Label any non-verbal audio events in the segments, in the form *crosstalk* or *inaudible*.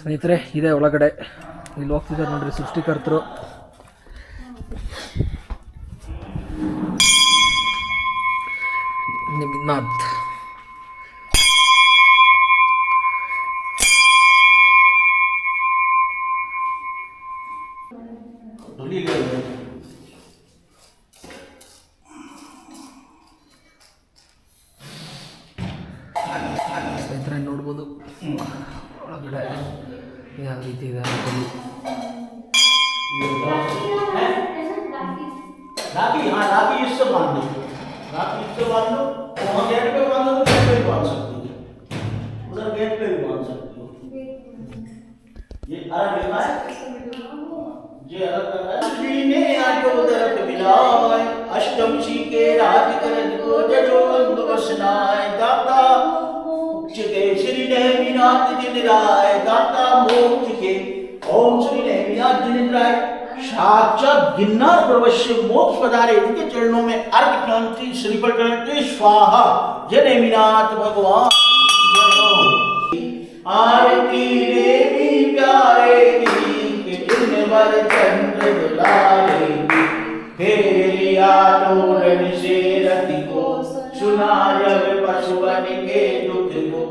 ಸ್ನೇಹಿತರೆ ಇದೆ ಒಳಗಡೆ. ಇಲ್ಲಿ ಹೋಗ್ತಿದ್ದಾರೆ ನೋಡ್ರಿ ಸೃಷ್ಟಿಕರ್ತರು. ನಿಮ್ನಾಥ್. ಸ್ನೇಹಿತರೆ ನೋಡ್ಬೋದು. ಒಳಗಡೆ. ಯಾವ ರೀತಿ ಇದೆ ಅಂತೇಳಿ. राखी हाँ राखी इससे बांध दो राखी इससे बांध दो वहाँ गेट पे बांध दो गेट पे भी बांध सकती हो उधर गेट पे भी बांध सकती हो ये अलग लिखा है ये अलग लगा है श्री ने आटो दरक मिलाए अष्टम सी के राज करन को जजो अंग बसनाए दाता मोक्ष के श्री नेमिनाथ जिन राय दाता प्रवश्य मोक्ष पधारे इनके चरणों में अर्घ क्रांति श्रीफल क्रांति, स्वाहा। जय नेमिनाथ भगवान। आरती देवी प्यारे की, जिन वर चंद्र दुलारे फेर लिया तोरण से रति को, सुना जब पशुवन के दुख को।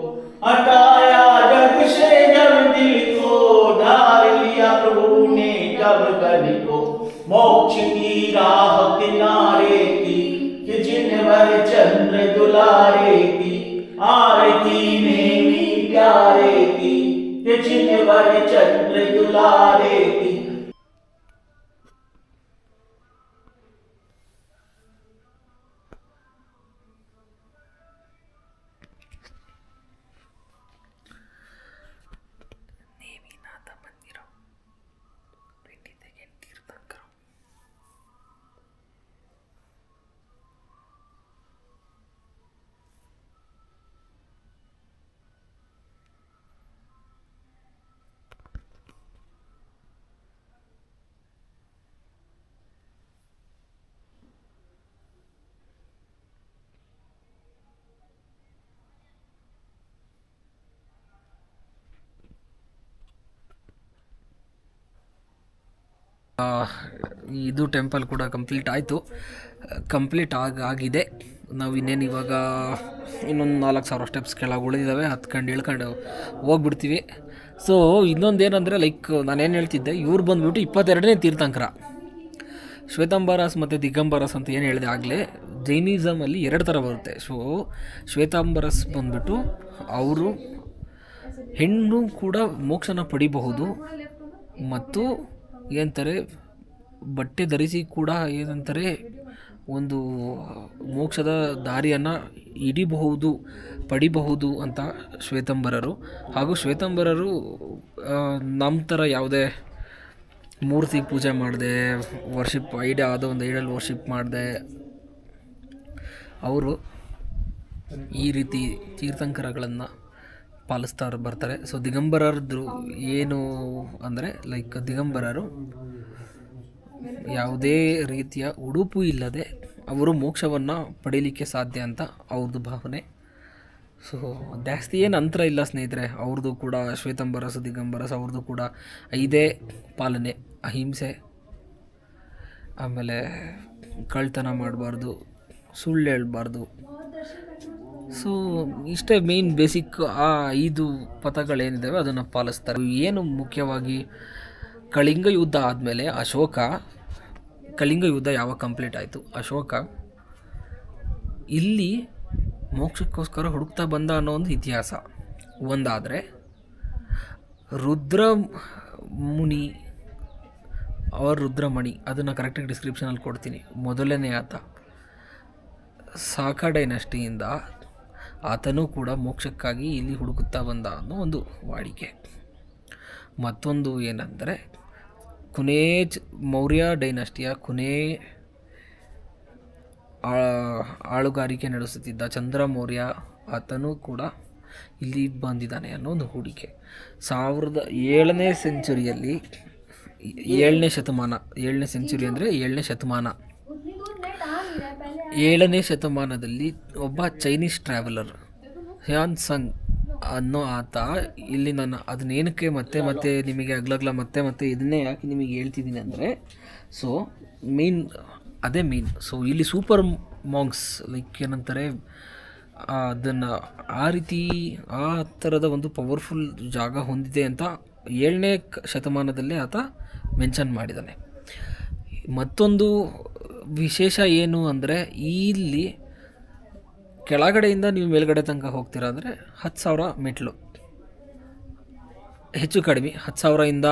हटाया जग से जब दिल को डाल लिया प्रभु ने जब कभी को मोक्ष की राह किनारे की, कि जिन वर चंद्र दुलारे की, आरती में भी प्यारे की, कि जिन वर चंद्र दुलारे की ಇದು ಟೆಂಪಲ್ ಕೂಡ ಕಂಪ್ಲೀಟ್ ಆಯಿತು. ಕಂಪ್ಲೀಟ್ ಆಗ ಆಗಿದೆ. ನಾವು ಇನ್ನೇನು ಇವಾಗ ಇನ್ನೊಂದು ನಾಲ್ಕು ಸಾವಿರ ಸ್ಟೆಪ್ಸ್ ಕೆಳಗೆ ಉಳಿದಿದ್ದಾವೆ ಹತ್ಕೊಂಡು ಇಳ್ಕೊಂಡು ಹೋಗ್ಬಿಡ್ತೀವಿ. ಸೊ ಇನ್ನೊಂದು ಏನಂದರೆ ಲೈಕ್ ನಾನೇನು ಹೇಳ್ತಿದ್ದೆ, ಇವ್ರು ಬಂದುಬಿಟ್ಟು ಇಪ್ಪತ್ತೆರಡನೇ ತೀರ್ಥಂಕರ. ಶ್ವೇತಾಂಬರಾಸ್ ಮತ್ತು ದಿಗಂಬರಸ್ ಅಂತ ಏನು ಹೇಳಿದೆ ಆಗಲೇ ಜೈನಿಸಮಲ್ಲಿ ಎರಡು ಥರ ಬರುತ್ತೆ. ಸೊ ಶ್ವೇತಾಂಬರಸ್ ಬಂದ್ಬಿಟ್ಟು ಅವರು ಹೆಣ್ಣು ಕೂಡ ಮೋಕ್ಷನ ಪಡಿಬಹುದು. ಮತ್ತು ಏನಂತಾರೆ, ಬಟ್ಟೆ ಧರಿಸಿ ಕೂಡ ಏನಂತಾರೆ, ಒಂದು ಮೋಕ್ಷದ ದಾರಿಯನ್ನು ಹಿಡಿಬಹುದು, ಪಡಿಬಹುದು ಅಂತ ಶ್ವೇತಂಬರರು. ಹಾಗೂ ಶ್ವೇತಂಬರರು ನಮ್ಮ ಥರ ಯಾವುದೇ ಮೂರ್ತಿ ಪೂಜೆ ಮಾಡಿದೆ ವರ್ಷಿಪ್ ಐಡ ಆದ ಒಂದು ಐಡಲ್ ವರ್ಷಿಪ್ ಮಾಡಿದೆ, ಅವರು ಈ ರೀತಿ ತೀರ್ಥಂಕರಗಳನ್ನು ಪಾಲಿಸ್ತಾ ಬರ್ತಾರೆ. ಸೊ ದಿಗಂಬರರದ್ದು ಏನು ಅಂದರೆ ಲೈಕ್ ದಿಗಂಬರರು ಯಾವುದೇ ರೀತಿಯ ಉಡುಪು ಇಲ್ಲದೆ ಅವರು ಮೋಕ್ಷವನ್ನು ಪಡೀಲಿಕ್ಕೆ ಸಾಧ್ಯ ಅಂತ ಅವ್ರದ್ದು ಭಾವನೆ. ಸೊ ಜಾಸ್ತಿ ಏನು ಅಂತರ ಇಲ್ಲ ಸ್ನೇಹಿತರೆ ಅವ್ರದ್ದು ಕೂಡ ಶ್ವೇತಂಬರಸ್, ದಿಗಂಬರಸ್ ಅವ್ರದ್ದು ಕೂಡ ಐದೇ ಪಾಲನೆ, ಅಹಿಂಸೆ, ಆಮೇಲೆ ಕಳ್ತನ ಮಾಡಬಾರ್ದು, ಸುಳ್ಳು ಹೇಳ್ಬಾರ್ದು. ಸೊ ಇಷ್ಟೇ ಮೇನ್ ಬೇಸಿಕ್ ಆ ಐದು ಪಥಗಳೇನಿದ್ದಾವೆ ಅದನ್ನು ಪಾಲಿಸ್ತಾರೆ. ಏನು ಮುಖ್ಯವಾಗಿ, ಕಳಿಂಗ ಯುದ್ಧ ಆದಮೇಲೆ ಅಶೋಕ, ಕಳಿಂಗ ಯುದ್ಧ ಯಾವಾಗ ಕಂಪ್ಲೀಟ್ ಆಯಿತು? ಅಶೋಕ, ಇಲ್ಲಿ ಮೋಕ್ಷಕ್ಕೋಸ್ಕರ ಹುಡುಕ್ತಾ ಬಂದ ಅನ್ನೋ ಒಂದು ಇತಿಹಾಸ. ಒಂದಾದರೆ, ರುದ್ರ ಮುನಿ, ಅವರ ರುದ್ರಮಣಿ, ಅದನ್ನು ಕರೆಕ್ಟಾಗಿ ಡಿಸ್ಕ್ರಿಪ್ಷನಲ್ಲಿ ಕೊಡ್ತೀನಿ. ಮೊದಲನೇ ಆತ, ಸಾಕ ಡೈನಸ್ಟಿಯಿಂದ ಆತನೂ ಕೂಡ ಮೋಕ್ಷಕ್ಕಾಗಿ ಇಲ್ಲಿ ಹುಡುಕುತ್ತಾ ಬಂದ ಅನ್ನೋ ಒಂದು ವಾಡಿಕೆ. ಮತ್ತೊಂದು ಏನಂದರೆ, ಕುನೇಜ್ ಮೌರ್ಯ ಡೈನಸ್ಟಿಯ ಕುನೇ ಆಳುಗಾರಿಕೆ ನಡೆಸುತ್ತಿದ್ದ ಚಂದ್ರ ಮೌರ್ಯ ಆತನೂ ಕೂಡ ಇಲ್ಲಿ ಬಂದಿದ್ದಾನೆ ಅನ್ನೋ ಒಂದು ಹೂಡಿಕೆ. ಸಾವಿರದ ಏಳನೇ ಸೆಂಚುರಿಯಲ್ಲಿ ಏಳನೇ ಶತಮಾನ, ಏಳನೇ ಸೆಂಚುರಿ ಅಂದರೆ ಏಳನೇ ಶತಮಾನ. ಏಳನೇ ಶತಮಾನದಲ್ಲಿ ಒಬ್ಬ ಚೈನೀಸ್ ಟ್ರಾವೆಲರ್ ಹ್ಯಾನ್ ಸಂಗ್ ಅನ್ನೋ ಆತ, ಇಲ್ಲಿ ನಾನು ಅದನ್ನೇನಕ್ಕೆ ಮತ್ತೆ ಮತ್ತೆ ನಿಮಗೆ ಅಗ್ಲಗ್ಲ ಮತ್ತೆ ಮತ್ತೆ ಇದನ್ನೇ ಯಾಕೆ ನಿಮಗೆ ಹೇಳ್ತಿದ್ದೀನಿ ಅಂದರೆ ಸೊ ಮೀನ್ ಅದೇ ಮೇನ್ ಸೊ ಇಲ್ಲಿ ಸೂಪರ್ ಮಾಂಗ್ಸ್ ಲೈಕ್ ಏನಂತಾರೆ, ಅದನ್ನು ಆ ರೀತಿ, ಆ ಥರದ ಒಂದು ಪವರ್ಫುಲ್ ಜಾಗ ಹೊಂದಿದೆ ಅಂತ ಏಳನೇ ಶತಮಾನದಲ್ಲೇ ಆತ ಮೆನ್ಷನ್ ಮಾಡಿದ್ದಾನೆ ಮತ್ತೊಂದು ವಿಶೇಷ ಏನು ಅಂದರೆ ಇಲ್ಲಿ ಕೆಳಗಡೆಯಿಂದ ನೀವು ಮೇಲ್ಗಡೆ ತನಕ ಹೋಗ್ತೀರಾ ಅಂದರೆ ಹತ್ತು ಸಾವಿರ ಮೆಟ್ಲು. ಹೆಚ್ಚು ಕಡಿಮೆ, ಹತ್ತು ಸಾವಿರದಿಂದ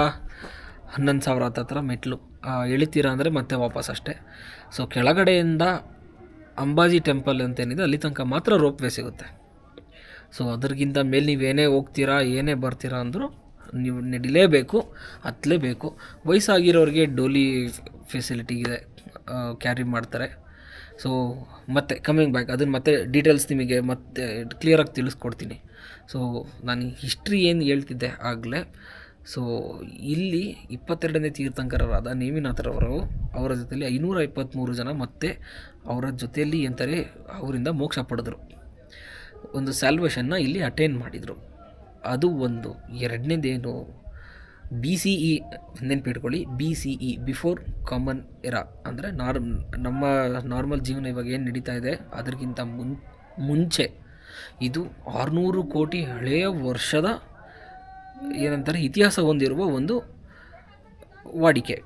ಹನ್ನೊಂದು ಸಾವಿರ ಹತ್ತತ್ರ ಮೆಟ್ಲು ಇಳಿತೀರಾ ಅಂದರೆ ಮತ್ತೆ ವಾಪಸ್ ಅಷ್ಟೇ. ಸೊ ಕೆಳಗಡೆಯಿಂದ ಅಂಬಾಜಿ ಟೆಂಪಲ್ ಅಂತೇನಿದೆ, ಅಲ್ಲಿ ತನಕ ಮಾತ್ರ ರೋಪ್ ವೇ ಸಿಗುತ್ತೆ. ಸೊ ಅದರಿಗಿಂತ ಮೇಲೆ ನೀವು ಏನೇ ಹೋಗ್ತೀರಾ, ಏನೇ ಬರ್ತೀರಾ ಅಂದರೂ ನೀವು ನಡಿಲೇಬೇಕು ಹತ್ತಲೇಬೇಕು. ವಯಸ್ಸಾಗಿರೋರಿಗೆ ಡೋಲಿ ಫೆಸಿಲಿಟಿ ಇದೆ ಕ್ಯಾರಿ ಮಾಡ್ತಾರೆ. ಸೊ ಮತ್ತೆ ಕಮ್ಮಿಂಗ್ ಬ್ಯಾಕ್ ಅದನ್ನು ಮತ್ತೆ ಡೀಟೇಲ್ಸ್ ನಿಮಗೆ ಮತ್ತೆ ಕ್ಲಿಯರಾಗಿ ತಿಳಿಸ್ಕೊಡ್ತೀನಿ. ಸೊ ನಾನು ಹಿಸ್ಟ್ರಿ ಏನು ಹೇಳ್ತಿದ್ದೆ ಆಗಲೇ ಸೊ ಇಲ್ಲಿ ಇಪ್ಪತ್ತೆರಡನೇ ತೀರ್ಥಂಕರರಾದ ನೇಮಿನಾಥರವರು ಅವರ ಜೊತೆಯಲ್ಲಿ ಐನೂರ ಇಪ್ಪತ್ತ್ಮೂರು ಜನ ಮತ್ತೆ ಅವರ ಜೊತೆಯಲ್ಲಿ ಎಂತಾರೆ ಅವರಿಂದ ಮೋಕ್ಷ ಪಡೆದರು. ಒಂದು ಸ್ಯಾಲ್ವೇಷನ್ನ ಇಲ್ಲಿ ಅಟೈನ್ ಮಾಡಿದರು. ಅದು ಒಂದು ಎರಡನೇದೇನು ಬಿ ಸಿ ಇ ನೆನ್ಪಿಟ್ಕೊಳ್ಳಿ B C E before common era ಅಂದರೆ ನಾರ್, ನಮ್ಮ ನಾರ್ಮಲ್ ಜೀವನ ಇವಾಗ ಏನು ನಡೀತಾ ಇದೆ ಅದಕ್ಕಿಂತ ಮುನ್, ಮುಂಚೆ ಇದು ಆರುನೂರು ಕೋಟಿ ಹಳೆಯ ವರ್ಷದ ಏನಂತಾರೆ, ಇತಿಹಾಸ ಹೊಂದಿರುವ ಒಂದು ವಾಡಿಕೆ.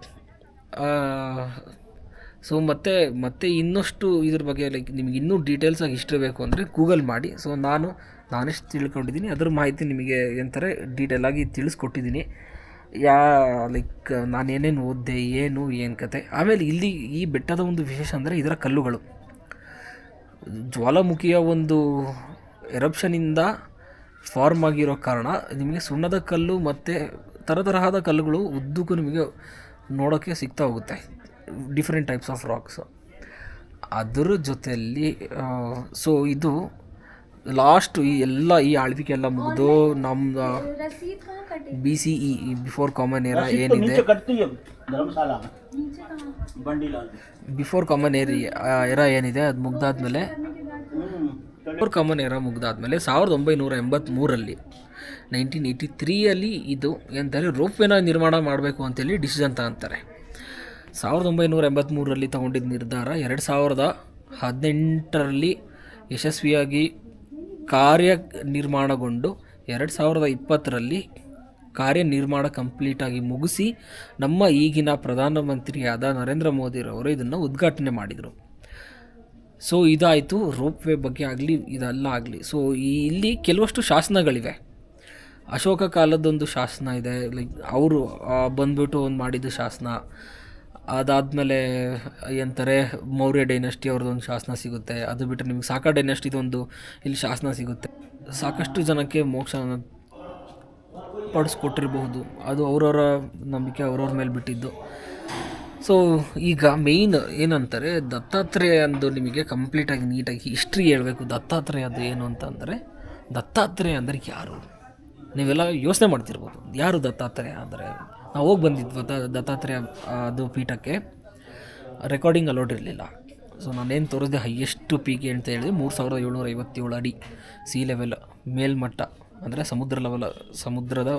ಸೊ ಮತ್ತು, ಮತ್ತೆ ಇನ್ನಷ್ಟು ಇದ್ರ ಬಗ್ಗೆ ಲೈಕ್ ನಿಮಗೆ ಇನ್ನೂ ಡೀಟೇಲ್ಸಾಗಿ ಇಷ್ಟು ಬೇಕು ಅಂದರೆ ಗೂಗಲ್ ಮಾಡಿ. ಸೊ ನಾನು, ನಾನೆಷ್ಟು ತಿಳ್ಕೊಂಡಿದ್ದೀನಿ, ಅದ್ರ ಮಾಹಿತಿ ನಿಮಗೆ ಏನಂತಾರೆ ಡೀಟೇಲಾಗಿ ತಿಳಿಸ್ಕೊಟ್ಟಿದ್ದೀನಿ. ಯಾ ಲೈಕ್ ನಾನೇನೇನು ಓದಿದೆ, ಏನು ಏನು ಕತೆ. ಆಮೇಲೆ ಇಲ್ಲಿ ಈ ಬೆಟ್ಟದ ಒಂದು ವಿಶೇಷ ಅಂದರೆ ಇದರ ಕಲ್ಲುಗಳು. ಜ್ವಾಲಾಮುಖಿಯ ಒಂದು ಎರಪ್ಷನಿಂದ ಫಾರ್ಮ್ ಆಗಿರೋ ಕಾರಣ ನಿಮಗೆ ಸುಣ್ಣದ ಕಲ್ಲು ಮತ್ತು ಥರ ತರಹದ ಕಲ್ಲುಗಳು ಉದ್ದಕ್ಕೂ ನಿಮಗೆ ನೋಡೋಕ್ಕೆ ಸಿಗ್ತಾ ಹೋಗುತ್ತೆ. ಡಿಫ್ರೆಂಟ್ ಟೈಪ್ಸ್ ಆಫ್ ರಾಕ್ಸು ಅದರ ಜೊತೆಯಲ್ಲಿ ಸೊ ಇದು ಲಾಸ್ಟ್ ಈ ಎಲ್ಲ ಈ ಆಳ್ವಿಕೆ ಎಲ್ಲ ಮುಗಿದು ನಮ್ಮ B C E before common era ಏನಿದೆ? ಬಿಫೋರ್ ಕಾಮನ್ ಏರ್ ಎರ ಏನಿದೆ? ಅದು ಮುಗ್ದಾದ್ಮೇಲೆ ಬಿಫೋರ್ ಕಾಮನ್ ಏರ ಮುಗ್ದಾದ್ಮೇಲೆ ಸಾವಿರದ ಒಂಬೈನೂರ ಎಂಬತ್ತ್ಮೂರಲ್ಲಿ ನೈನ್ಟೀನ್ ಏಯ್ಟಿ ತ್ರೀಯಲ್ಲಿ ಇದು ಎಂತಾರೆ ರೋಪ್ವೇನ ನಿರ್ಮಾಣ ಮಾಡಬೇಕು ಅಂತೇಳಿ ಡಿಸಿಷನ್ ತಗೊಂತಾರೆ. ಸಾವಿರದ ಒಂಬೈನೂರ ಎಂಬತ್ತ್ಮೂರರಲ್ಲಿ ತಗೊಂಡಿದ್ದ ನಿರ್ಧಾರ ಎರಡು ಸಾವಿರದ ಹದಿನೆಂಟರಲ್ಲಿ ಯಶಸ್ವಿಯಾಗಿ ಕಾರ್ಯ ನಿರ್ಮಾಣಗೊಂಡು ಎರಡು ಸಾವಿರದ ಇಪ್ಪತ್ತರಲ್ಲಿ ಕಾರ್ಯನಿರ್ಮಾಣ ಕಂಪ್ಲೀಟಾಗಿ ಮುಗಿಸಿ ನಮ್ಮ ಈಗಿನ ಪ್ರಧಾನಮಂತ್ರಿಯಾದ ನರೇಂದ್ರ ಮೋದಿರವರು ಇದನ್ನು ಉದ್ಘಾಟನೆ ಮಾಡಿದರು. ಸೊ ಇದಾಯಿತು. ರೋಪ್ ವೇ ಬಗ್ಗೆ ಆಗಲಿ, ಇದೆಲ್ಲ ಆಗಲಿ. ಸೊ ಇಲ್ಲಿ ಕೆಲವಷ್ಟು ಶಾಸನಗಳಿವೆ. ಅಶೋಕ ಕಾಲದೊಂದು ಶಾಸನ ಇದೆ. ಲೈಕ್ ಅವರು ಬಂದ್ಬಿಟ್ಟು ಒಂದು ಮಾಡಿದ್ದು ಶಾಸನ. ಅದಾದಮೇಲೆ ಏನಂತಾರೆ ಮೌರ್ಯ ಡೈನಸ್ಟಿ ಅವ್ರದ್ದೊಂದು ಶಾಸನ ಸಿಗುತ್ತೆ. ಅದು ಬಿಟ್ಟರೆ ನಿಮಗೆ ಸಾಕ ಡೈನಸ್ಟಿದೊಂದು ಇಲ್ಲಿ ಶಾಸನ ಸಿಗುತ್ತೆ. ಸಾಕಷ್ಟು ಜನಕ್ಕೆ ಮೋಕ್ಷ ಪಡಿಸ್ಕೊಟ್ಟಿರಬಹುದು. ಅದು ಅವರವರ ನಂಬಿಕೆ, ಅವ್ರವ್ರ ಮೇಲೆ ಬಿಟ್ಟಿದ್ದು. ಸೊ ಈಗ ಮೇಯ್ನ್ ಏನಂತಾರೆ, ದತ್ತಾತ್ರೇಯ ಅಂದು ನಿಮಗೆ ಕಂಪ್ಲೀಟಾಗಿ ನೀಟಾಗಿ ಹಿಸ್ಟ್ರಿ ಹೇಳಬೇಕು. ದತ್ತಾತ್ರೇಯ ಅದು ಏನು ಅಂತಂದರೆ ದತ್ತಾತ್ರೇಯ ಅಂದರೆ ಯಾರು? ನೀವೆಲ್ಲ ಯೋಚನೆ ಮಾಡ್ತಿರ್ಬೋದು. ಯಾರು ದತ್ತಾತ್ರೇಯ ಅಂದರೆ? ನಾವು ಹೋಗಿ ಬಂದಿದ್ವಿ ದತ್ತಾತ್ರೇಯ ಅದು ಪೀಠಕ್ಕೆ. ರೆಕಾರ್ಡಿಂಗ್ ಅಲೋಡ್ ಇರಲಿಲ್ಲ ಸೊ ನಾನೇನು ತೋರಿಸಿದೆ ಹೈಯೆಸ್ಟ್ ಪೀಕೆ ಅಂತ ಹೇಳಿದ್ರೆ ಮೂರು ಸಾವಿರದ ಏಳ್ನೂರ ಐವತ್ತೇಳು ಅಡಿ ಸಿ ಲೆವೆಲ್ ಮೇಲ್ಮಟ್ಟ, ಅಂದರೆ ಸಮುದ್ರ ಲೆವೆಲ್ ಸಮುದ್ರದ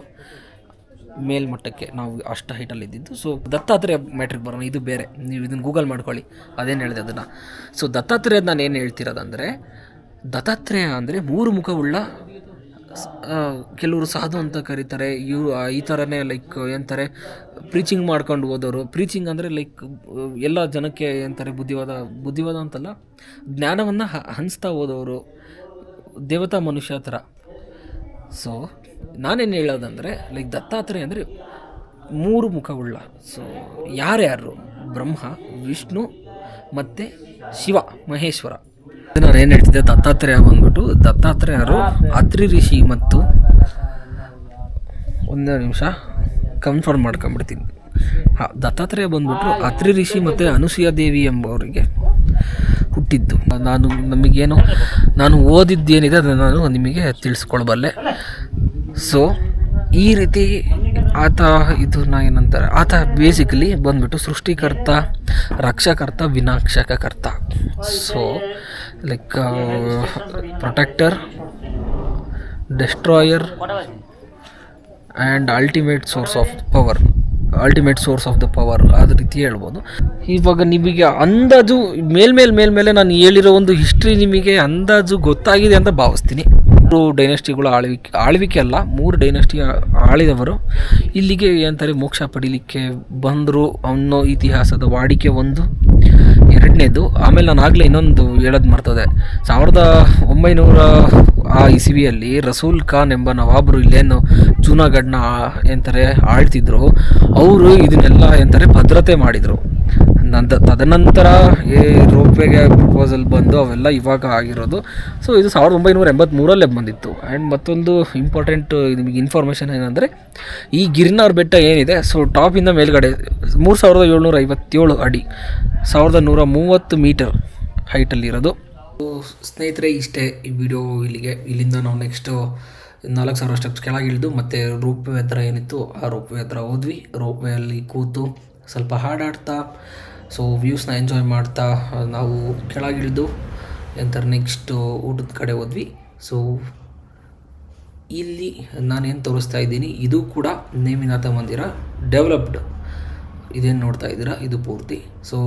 ಮೇಲ್ಮಟ್ಟಕ್ಕೆ ನಾವು ಅಷ್ಟು ಹೈಟಲ್ಲಿ ಇದ್ದಿದ್ದು. ಸೊ ದತ್ತಾತ್ರೇಯ ಮ್ಯಾಟ್ರಿಗೆ ಬರೋಣ, ಇದು ಬೇರೆ. ನೀವು ಇದನ್ನು ಗೂಗಲ್ ಮಾಡ್ಕೊಳ್ಳಿ, ಅದೇನು ಹೇಳಿದೆ ಅದನ್ನು. ಸೊ ದತ್ತಾತ್ರೇಯದ ನಾನು ಏನು ಹೇಳ್ತಿರೋದಂದರೆ, ದತ್ತಾತ್ರೇಯ ಅಂದರೆ ಮೂರು ಮುಖವುಳ್ಳ ಕೆಲವರು ಸಾಧು ಅಂತ ಕರೀತಾರೆ. ಇವು ಈ ಥರನೇ ಲೈಕ್ ಏನಂತಾರೆ ಪ್ರೀಚಿಂಗ್ ಮಾಡ್ಕೊಂಡು ಹೋದವರು. ಪ್ರೀಚಿಂಗ್ ಅಂದರೆ ಲೈಕ್ ಎಲ್ಲ ಜನಕ್ಕೆ ಏನಂತಾರೆ ಬುದ್ಧಿವಾದ ಬುದ್ಧಿವಾದ ಅಂತಲ್ಲ, ಜ್ಞಾನವನ್ನು ಹಂಚ್ತಾ ಹೋದವರು. ದೇವತಾ ಮನುಷ್ಯ ಥರ ಸೊ ನಾನೇನು ಹೇಳೋದಂದರೆ ಲೈಕ್ ದತ್ತಾತ್ರೇಯ ಅಂದರೆ, ಮೂರು ಮುಖವುಳ್ಳ. ಸೊ ಯಾರ್ಯಾರು? ಬ್ರಹ್ಮ, ವಿಷ್ಣು ಮತ್ತು ಶಿವ, ಮಹೇಶ್ವರ. ನಾನು ಏನು ಹೇಳ್ತಿದ್ದೆ? ದತ್ತಾತ್ರೇಯ ಬಂದ್ಬಿಟ್ಟು ದತ್ತಾತ್ರೇಯರು ಅತ್ರಿ ಋಷಿ ಮತ್ತು ಒಂದೇ ನಿಮಿಷ ಕನ್ಫರ್ಮ್ ಮಾಡ್ಕೊಂಬಿಡ್ತೀನಿ ಹಾಂ ದತ್ತಾತ್ರೇಯ ಬಂದ್ಬಿಟ್ಟು ಅತ್ರಿ ಋಷಿ ಮತ್ತು ಅನುಸೂಯ ದೇವಿ ಎಂಬವರಿಗೆ ಹುಟ್ಟಿದ್ದು. ನಾನು ನಮಗೇನು ನಾನು ಓದಿದ್ದೇನಿದೆ ಅದನ್ನು ನಾನು ನಿಮಗೆ ತಿಳಿಸ್ಕೊಳ್ಬಲ್ಲೆ. ಸೊ ಈ ರೀತಿ ಆತ ಇದನ್ನ ಏನಂತಾರೆ ಆತ ಬೇಸಿಕಲಿ ಬಂದ್ಬಿಟ್ಟು ಸೃಷ್ಟಿಕರ್ತ ರಕ್ಷಕರ್ತ ವಿನಾಕ್ಷಕಕರ್ತ so like protector destroyer and ultimate source of power ultimate source of the power ಅದ ರೀತಿ ಹೇಳ್ಬೋದು. ಇವಾಗ ನಿಮಗೆ ಅಂದಾಜು ಮೇಲ್ಮೇಲೆ ಮೇಲ್ಮೇಲೆ ನಾನು ಹೇಳಿರೋ ಒಂದು ಹಿಸ್ಟ್ರಿ ನಿಮಗೆ ಅಂದಾಜು ಗೊತ್ತಾಗಿದೆ ಅಂತ ಭಾವಿಸ್ತೀನಿ. ಮೂರು ಡೈನೆಸ್ಟಿಗಳು ಆಳ್ವಿಕೆ ಆಳ್ವಿಕೆ ಅಲ್ಲ, ಮೂರು ಡೈನೆಸ್ಟಿ ಆಳಿದವರು. ಇಲ್ಲಿಗೆ ಏನಂತಾರೆ ಮೋಕ್ಷ ಪಡೀಲಿಕ್ಕೆ ಬಂದರು ಅನ್ನೋ ಇತಿಹಾಸದ ವಾಡಿಕೆ ಒಂದು. ಎರಡನೇದು, ಆಮೇಲೆ ನಾನು ಆಗಲೇ ಇನ್ನೊಂದು ಹೇಳೋದು ಮರ್ತದೆ. ಸಾವಿರದ ಒಂಬೈನೂರ ಆ ಇಸವಿಯಲ್ಲಿ ರಸೂಲ್ ಖಾನ್ ಎಂಬ ನವಾಬರು ಇಲ್ಲೇನು ಜೂನಾಗಢನ ಎಂತಾರೆ ಆಳ್ತಿದ್ರು. ಅವರು ಇದನ್ನೆಲ್ಲ ಎಂತಾರೆ ಭದ್ರತೆ ಮಾಡಿದರು. ನಂತ ತದನಂತರ ಈ ರೋಪ್ವೇಗೆ ಪ್ರಪೋಸಲ್ ಬಂದು ಅವೆಲ್ಲ ಇವಾಗ ಆಗಿರೋದು. ಸೊ ಇದು ಸಾವಿರದ ಒಂಬೈನೂರ ಎಂಬತ್ತ್ಮೂರಲ್ಲೇ ಬಂದಿತ್ತು. ಆ್ಯಂಡ್ ಮತ್ತೊಂದು ಇಂಪಾರ್ಟೆಂಟ್ ನಿಮಗೆ ಇನ್ಫಾರ್ಮೇಷನ್ ಏನಂದರೆ, ಈ ಗಿರ್ನಾರ್ ಬೆಟ್ಟ ಏನಿದೆ ಸೊ ಟಾಪಿಂದ ಮೇಲ್ಗಡೆ, ಮೂರು ಸಾವಿರದ ಏಳ್ನೂರ ಐವತ್ತೇಳು ಅಡಿ, ಸಾವಿರದ ನೂರ ಮೂವತ್ತು ಮೀಟರ್ ಹೈಟಲ್ಲಿರೋದು ಸ್ನೇಹಿತರೆ, ಇಷ್ಟೇ ಈ ವಿಡಿಯೋ ಇಲ್ಲಿಗೆ. ಇಲ್ಲಿಂದ ನಾವು ನೆಕ್ಸ್ಟು ನಾಲ್ಕು ಸಾವಿರ ಸ್ಟೆಪ್ಸ್ ಕೆಳಗೆ ಇಳಿದು ಮತ್ತು ರೋಪ್ ಹತ್ರ ಏನಿತ್ತು, ಆ ರೋಪ್ ವೇ ಹತ್ರ ಹೋದ್ವಿ. ರೋಪ್ ಅಲ್ಲಿ ಕೂತು ಸ್ವಲ್ಪ ಹಾಡಾಡ್ತಾ ಸೊ ವ್ಯೂಸ್ನ ಎಂಜಾಯ್ ಮಾಡ್ತಾ ನಾವು ಕೆಳಗಿಳಿದು ಎಂತಾರೆ ನೆಕ್ಸ್ಟು ಊಟದ ಕಡೆ ಹೋದ್ವಿ. ಸೊ ಇಲ್ಲಿ ನಾನೇನು ತೋರಿಸ್ತಾ ಇದ್ದೀನಿ, ಇದು ಕೂಡ ನೇಮಿನಾಥ ಮಂದಿರ ಡೆವಲಪ್ಡ್ ಇದೇನು ನೋಡ್ತಾ ಇದ್ದೀರಾ? ಇದು ಪೂರ್ತಿ. ಸೊ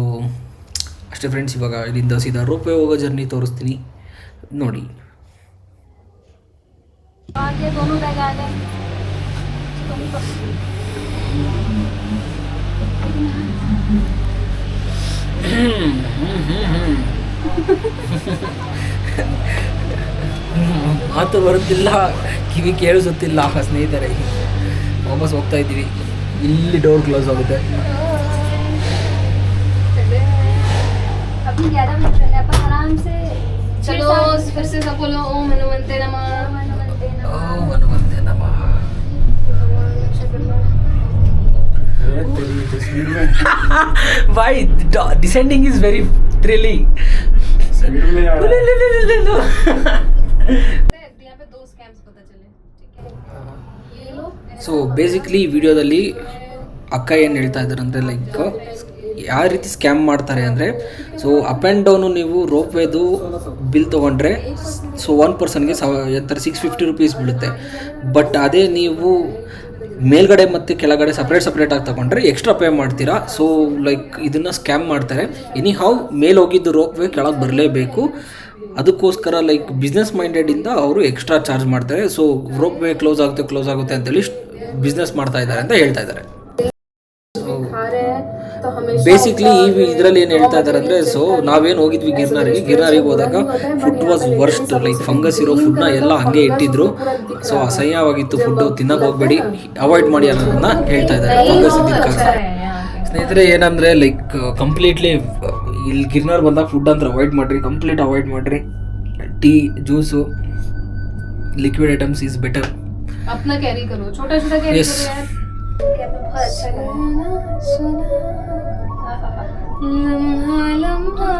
ಅಷ್ಟೇ ಫ್ರೆಂಡ್ಸ್ ಇವಾಗ ಇಲ್ಲಿಂದ ಸೀದಾ ರೂಪೆ ಹೋಗೋ ಜರ್ನಿ ತೋರಿಸ್ತೀನಿ. ನೋಡಿ. ಮಾತು ಬರುತ್ತಿಲ್ಲ ಕಿವಿ ಕೇಳಿಸುತ್ತಿಲ್ಲ ಸ್ನೇಹಿತರೆ. ವಾಪಸ್ ಹೋಗ್ತಾ ಇದ್ದೀವಿ. ಇಲ್ಲಿ ಡೋರ್ ಕ್ಲೋಸ್ ಆಗುತ್ತೆ. ಓಂ ಹನುಮಂತೆ ನಮಃ. ಓಂ ಹನುಮಂತೆ ನಮಃ. *laughs* Why? D- descending is very thrilling. So basically ವಿಡಿಯೋದಲ್ಲಿ ಅಕ್ಕ ಏನು ಹೇಳ್ತಾ ಇದ್ದಾರಂದರೆ ಲೈಕ್ ಯಾವ ರೀತಿ ಸ್ಕ್ಯಾಮ್ ಮಾಡ್ತಾರೆ ಅಂದರೆ ಸೊ ಅಪ್ ಆ್ಯಂಡ್ ಡೌನು ನೀವು ರೋಪ್ ವೇದು ಬಿಲ್ ತೊಗೊಂಡ್ರೆ ಸೊ ಒನ್ ಪರ್ಸನ್ಗೆ ಸವ ಥರ ಸಿಕ್ಸ್ ಫಿಫ್ಟಿ ರುಪೀಸ್ ಬೀಳುತ್ತೆ ಬಟ್ ಅದೇ ನೀವು ಮೇಲ್ಗಡೆ ಮತ್ತು ಕೆಳಗಡೆ ಸಪ್ರೇಟ್ ಸಪ್ರೇಟ್ ಆಗಿ ತಗೊಂಡ್ರೆ ಎಕ್ಸ್ಟ್ರಾ ಪೇ ಮಾಡ್ತೀರಾ? ಸೊ ಲೈಕ್ ಇದನ್ನು ಸ್ಕ್ಯಾಮ್ ಮಾಡ್ತಾರೆ. ಎನಿ ಹೌ ಮೇಲೆ ಹೋಗಿದ್ದು ರೋಪ್ ವೇ ಕೆಳಗೆ ಬರಲೇಬೇಕು. ಅದಕ್ಕೋಸ್ಕರ ಲೈಕ್ ಬಿಸ್ನೆಸ್ ಮೈಂಡೆಡಿಂದ ಅವರು ಎಕ್ಸ್ಟ್ರಾ ಚಾರ್ಜ್ ಮಾಡ್ತಾರೆ. ಸೊ ರೋಪ್ ವೇ ಕ್ಲೋಸ್ ಆಗುತ್ತೆ ಕ್ಲೋಸ್ ಆಗುತ್ತೆ ಅಂತೇಳಿ ಬಿಸ್ನೆಸ್ ಮಾಡ್ತಾ ಇದ್ದಾರೆ ಅಂತ ಹೇಳ್ತಾ ಇದ್ದಾರೆ. ಬೇಸಿಕ್ಲಿ ಈ ಇದರಲ್ಲಿ ಏನು ಹೇಳ್ತಾ ಇದ್ದಾರೆ ಅಂದರೆ ಸೊ ನಾವೇನು ಹೋಗಿದ್ವಿ ಗಿರ್ನಾರಿಗೆ ಗಿರ್ನಾರಿಗೆ ಹೋದಾಗ food was worst like fungus ಇರೋ ಫುಡ್ನ ಎಲ್ಲ ಹಂಗೆ ಇಟ್ಟಿದ್ರು ಸೊ ಅಸಹ್ಯವಾಗಿತ್ತು ಫುಡ್ಡು ತಿನ್ನಕ್ಕೆ ಹೋಗಬೇಡಿ ಅವಾಯ್ಡ್ ಮಾಡಿ ಅನ್ನೋದನ್ನ ಹೇಳ್ತಾ ಇದ್ದಾರೆ ಫಂಗಸ್ ಇದ್ದಿದ್ದ ಕಾರಣ ಸ್ನೇಹಿತರೆ ಏನಂದರೆ ಲೈಕ್ ಕಂಪ್ಲೀಟ್ಲಿ ಇಲ್ಲಿ ಗಿರ್ನಾರ್ ಬಂದಾಗ ಫುಡ್ ಅಂತ ಅವಾಯ್ಡ್ ಮಾಡಿರಿ ಕಂಪ್ಲೀಟ್ ಅವಾಯ್ಡ್ ಮಾಡಿರಿ tea juice liquid items is better अपना कैरी करो छोटा छोटा कैरी Yes. करो यार लम्हा लम्हा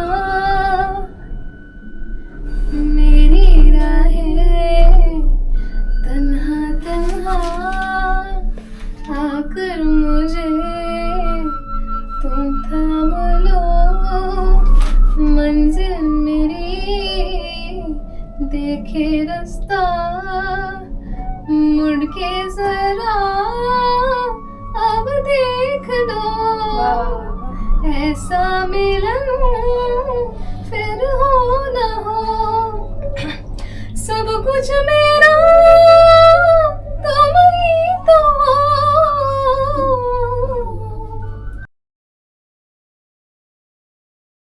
मेरी राहें तन्हा तन्हा आकर मुझे तुम थाम लो मंजिल मेरी, देखे रास्ता मुड़ के जरा, अब देख लो। ऐसा मिलन फिर हो न हो। *clears throat* सब कुछ मेरा